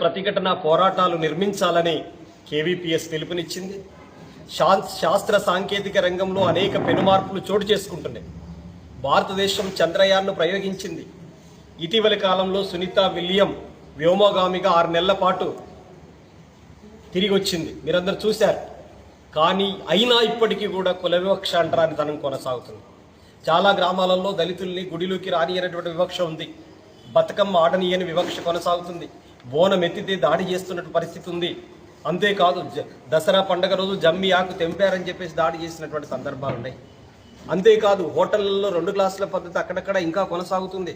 ప్రతిఘటన పోరాటాలు నిర్మించాలని కేవీపీఎస్ పిలుపునిచ్చింది. శా- శాస్త్ర సాంకేతిక రంగంలో అనేక పెనుమార్పులు చోటు చేసుకుంటున్నాయి. భారతదేశం చంద్రయాన్ను ప్రయోగించింది. ఇటీవలి కాలంలో సునీత విలియం వ్యోమగామిగా ఆరు నెలల పాటు తిరిగి వచ్చింది మీరందరూ చూశారు. కానీ అయినా ఇప్పటికీ కూడా కుల వివక్ష అంటారని తనం కొనసాగుతుంది. చాలా గ్రామాలలో దళితుల్ని గుడిలోకి రానియనటువంటి వివక్ష ఉంది. బతుకమ్మ ఆడనీయని వివక్ష కొనసాగుతుంది. బోనం ఎత్తితే దాడి చేస్తున్నట్టు పరిస్థితి ఉంది. అంతేకాదు దసరా పండగ రోజు జమ్మి ఆకు తెంపారని చెప్పేసి దాడి చేసినటువంటి సందర్భాలు ఉన్నాయి. అంతేకాదు హోటళ్ళల్లో రెండు గ్లాసుల పద్ధతి అక్కడక్కడ ఇంకా కొనసాగుతుంది.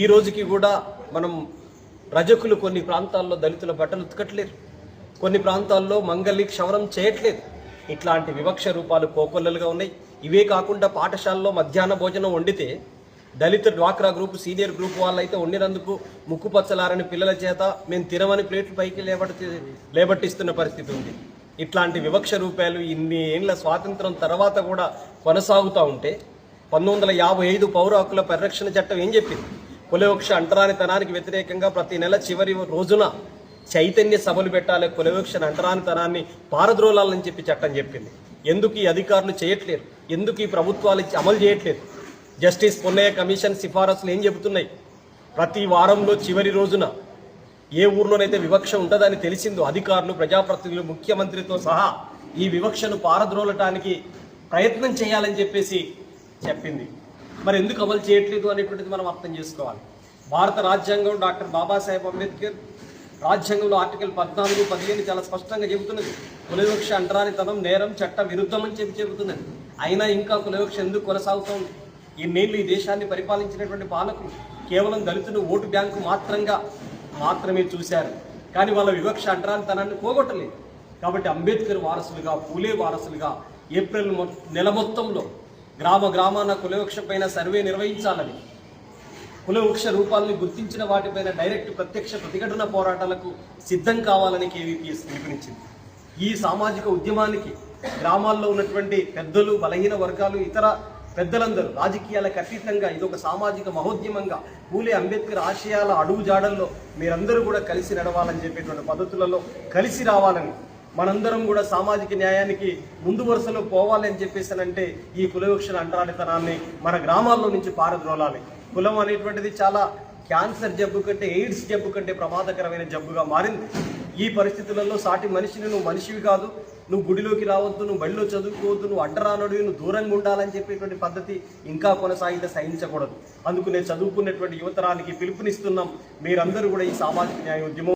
ఈ రోజుకి కూడా మనం రజకులు కొన్ని ప్రాంతాల్లో దళితుల బట్టలు ఉతకట్లేరు. కొన్ని ప్రాంతాల్లో మంగళి క్షవరం చేయట్లేదు. ఇట్లాంటి వివక్ష రూపాలు కోకొల్లలుగా ఉన్నాయి. ఇవే కాకుండా పాఠశాలలో మధ్యాహ్న భోజనం వండితే దళిత డ్వాక్రా గ్రూప్ సీనియర్ గ్రూప్ వాళ్ళైతే వండినందుకు ముక్కుపచ్చలారని పిల్లల చేత మేము తినమని ప్లేట్లు పైకి లేబట్టి లేబట్టిస్తున్న పరిస్థితి ఉంది. ఇట్లాంటి వివక్ష రూపాయలు ఇన్ని ఏళ్ళ స్వాతంత్రం తర్వాత కూడా కొనసాగుతూ ఉంటే పంతొమ్మిది వందల యాభై ఐదు పౌర హక్కుల పరిరక్షణ చట్టం ఏం చెప్పింది? కులవివక్ష అంటరానితనానికి వ్యతిరేకంగా ప్రతి నెల చివరి రోజున చైతన్య సభలు పెట్టాలి కులవివక్ష అంటరానితనాన్ని పారద్రోలాలని చెప్పి చట్టం చెప్పింది. ఎందుకు ఈ అధికారులు చేయట్లేరు ఎందుకు ఈ ప్రభుత్వాలు అమలు చేయట్లేదు? జస్టిస్ పొన్నయ్య కమిషన్ సిఫారసులు ఏం చెబుతున్నాయి? ప్రతి వారంలో చివరి రోజున ఏ ఊర్లోనైతే వివక్ష ఉంటుందని తెలిసిందో అధికారులు ప్రజాప్రతినిధులు ముఖ్యమంత్రితో సహా ఈ వివక్షను పారద్రోలటానికి ప్రయత్నం చేయాలని చెప్పేసి చెప్పింది. మరి ఎందుకు అమలు చేయట్లేదు అనేటువంటిది మనం అర్థం చేసుకోవాలి. భారత రాజ్యాంగం డాక్టర్ బాబాసాహెబ్ అంబేద్కర్ రాజ్యాంగంలో ఆర్టికల్ పద్నాలుగు పదిహేను చాలా స్పష్టంగా చెబుతున్నది. కులవివక్ష అంటరానితనం నేరం చట్ట విరుద్ధమని చెప్పి చెబుతున్నది. అయినా ఇంకా కులవివక్ష ఎందుకు కొనసాగుతోంది? ఇన్నేళ్ళు ఈ దేశాన్ని పరిపాలించినటువంటి పాలకులు కేవలం దళితులు ఓటు బ్యాంకు మాత్రంగా మాత్రమే చూశారు. కానీ వాళ్ళ వివక్ష అంటరానితనాన్ని పోగొట్టలేదు. కాబట్టి అంబేద్కర్ వారసులుగా పూలే వారసులుగా ఏప్రిల్ నెల మొత్తంలో గ్రామ గ్రామాన కులవృక్ష పైన సర్వే నిర్వహించాలని కులవృక్ష రూపాలను గుర్తించిన వాటిపైన డైరెక్ట్ ప్రత్యక్ష ప్రతిఘటన పోరాటాలకు సిద్ధం కావాలని కేవీపీఎస్ పిలుపునిచ్చింది. ఈ సామాజిక ఉద్యమానికి గ్రామాల్లో ఉన్నటువంటి పెద్దలు బలహీన వర్గాలు ఇతర పెద్దలందరూ రాజకీయాలకు అతీతంగా ఇది ఒక సామాజిక మహోద్యమంగా పూలే అంబేద్కర్ ఆశయాల అడుగు జాడల్లో మీరందరూ కూడా కలిసి నడవాలని చెప్పేటువంటి పద్ధతులలో కలిసి రావాలని మనందరం కూడా సామాజిక న్యాయానికి ముందు వరుసలో పోవాలని చెప్పేసానంటే ఈ కులవివక్షణ అంటరానితనాన్ని మన గ్రామాల్లో నుంచి పారద్రోలాలి. కులం అనేటువంటిది చాలా క్యాన్సర్ జబ్బు కంటే ఎయిడ్స్ జబ్బు కంటే ప్రమాదకరమైన జబ్బుగా మారింది. ఈ పరిస్థితులలో సాటి మనిషిని నువ్వు మనిషివి కాదు. నువ్వు గుడిలోకి రావద్దు నువ్వు బడిలో చదువుకోవద్దు నువ్వు అడ్డరానుడు నువ్వు దూరంగా ఉండాలని చెప్పేటువంటి పద్ధతి ఇంకా కొనసాగితే సహించకూడదు. అందుకు నేను చదువుకున్నటువంటి యువతరానికి పిలుపునిస్తున్నాం. మీరందరూ కూడా ఈ సామాజిక న్యాయ ఉద్యమం